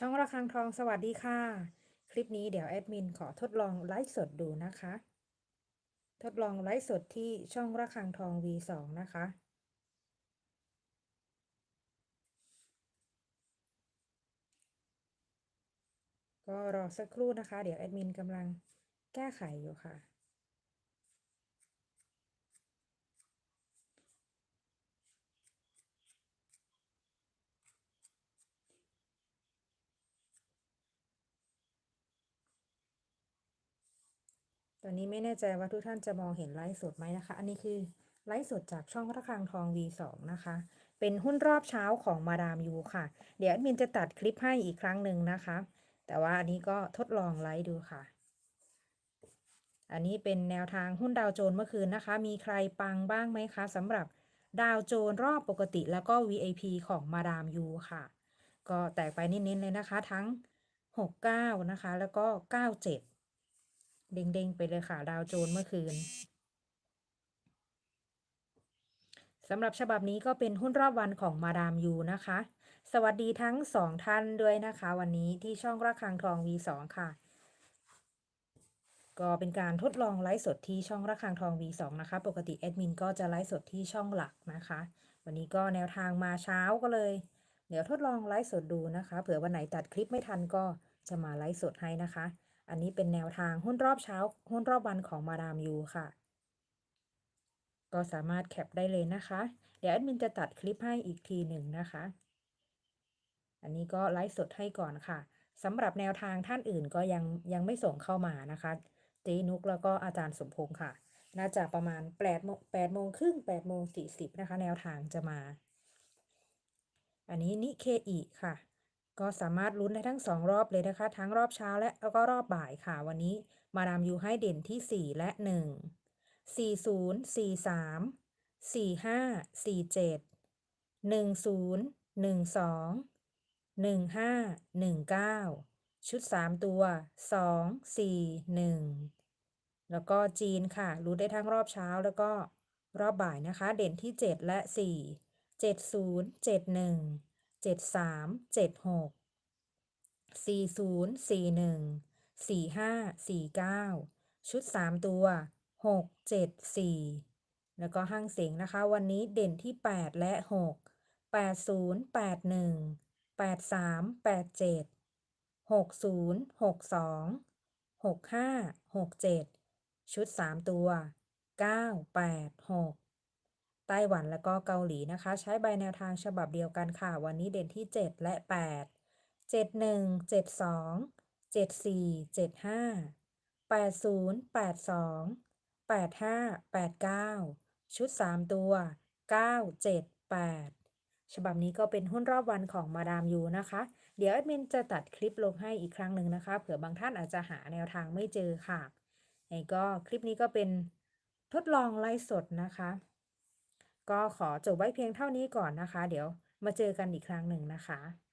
ช่องระฆังทองสวัสดีค่ะ คลิปนี้เดี๋ยวแอดมินขอทดลองไลฟ์สดดูนะคะ ทดลองไลฟ์สดที่ช่องระฆังทอง V2 นะคะก็รอสักครู่นะคะ เดี๋ยวแอดมินกำลังแก้ไขอยู่ค่ะ อนนี้ไม่แน่ใจว่าทุกท่านจะมองเห็นไลฟ์สดไหมนะคะ อันนี้คือไลฟ์สดจากช่องระฆังทอง V2 นะคะ เป็นหุ้นรอบเช้าของมาดามยูค่ะ เดี๋ยวแอดมินจะตัดคลิปให้อีกครั้งหนึ่งนะคะ แต่ว่าอันนี้ก็ทดลองไลฟ์ดูค่ะ อันนี้เป็นแนวทางหุ้นดาวโจนส์เมื่อคืนนะคะ มีใครปังบ้างไหมคะสำหรับดาวโจนส์รอบปกติแล้วก็ VIP ของมาดามยูค่ะ ก็แตกไปนิดๆเลยนะคะ ทั้ง 69 นะคะ แล้วก็ 97 เด้งๆไปเลยค่ะ ดาวโจนเมื่อคืนสำหรับฉบับนี้ก็เป็นหุ้นรอบวันของมาดามยูนะคะ สวัสดีทั้งสองท่านด้วยนะคะ วันนี้ที่ช่องระฆังทอง V2 ค่ะ ก็เป็นการทดลองไลฟ์สดที่ช่องระฆังทอง V2 นะคะ ปกติแอดมินก็จะไลฟ์สดที่ช่องหลักนะคะ วันนี้ก็แนวทางมาเช้าก็เลย เดี๋ยวทดลองไลฟ์สดดูนะคะ เผื่อวันไหนตัดคลิปไม่ทันก็จะมาไลฟ์สดให้นะคะ อันนี้เป็นแนวทางหุ้นรอบเช้า หุ้นรอบวันของมาดามยูค่ะ ก็สามารถแคปได้เลยนะคะ เดี๋ยวแอดมินจะตัดคลิปให้อีกทีหนึ่งนะคะ อันนี้ก็ไลฟ์สดให้ก่อนค่ะสำหรับแนวทางท่านอื่นก็ยังยังไม่ส่งเข้ามานะคะเจนุกแล้วก็อาจารย์สมพงษ์ค่ะ น่าจะประมาณ8โมง8โมงครึ่ง8โมง40นะคะ แนวทางจะมา อันนี้นิเคอีค่ะ ก็สามารถลุ้นได้ทั้ง 2 รอบเลยนะคะ ทั้งรอบเช้าและแล้วก็รอบบ่ายค่ะ วันนี้มาดามยูให้เด่นที่ 4 และ 1 40 43 45 47 10 12 15 19 ชุด 3 ตัว 2 4 1 แล้วก็จีนค่ะ รู้ได้ทั้งรอบเช้าแล้วก็รอบบ่ายนะคะ เด่นที่ 7 และ 4 70 71 73 76 40 41 45 49ชุด3ตัว6 7 4แล้วก็ห้างเสียงนะคะ วันนี้เด่นที่8และ6 80 81 83 87 60 62 65 67ชุด3ตัว9 8 6 ไต้หวันแล้วก็เกาหลีนะคะ ใช้ใบแนวทางฉบับเดียวกันค่ะ วันนี้เด่นที่ 7 และ 8 71 72 74 75 80 82 85 89 ชุด 3 ตัว 9 7 8 ฉบับนี้ก็เป็นหุ้นรอบวันของมาดามยูนะคะ เดี๋ยวแอดมินจะตัดคลิปลงให้อีกครั้งหนึ่งนะคะ เผื่อบางท่านอาจจะหาแนวทางไม่เจอค่ะไงก็คลิปนี้ก็เป็นทดลองไลฟ์สดนะคะ ก็ขอจบไว้เพียงเท่านี้ก่อนนะคะ เดี๋ยวมาเจอกันอีกครั้งหนึ่งนะคะ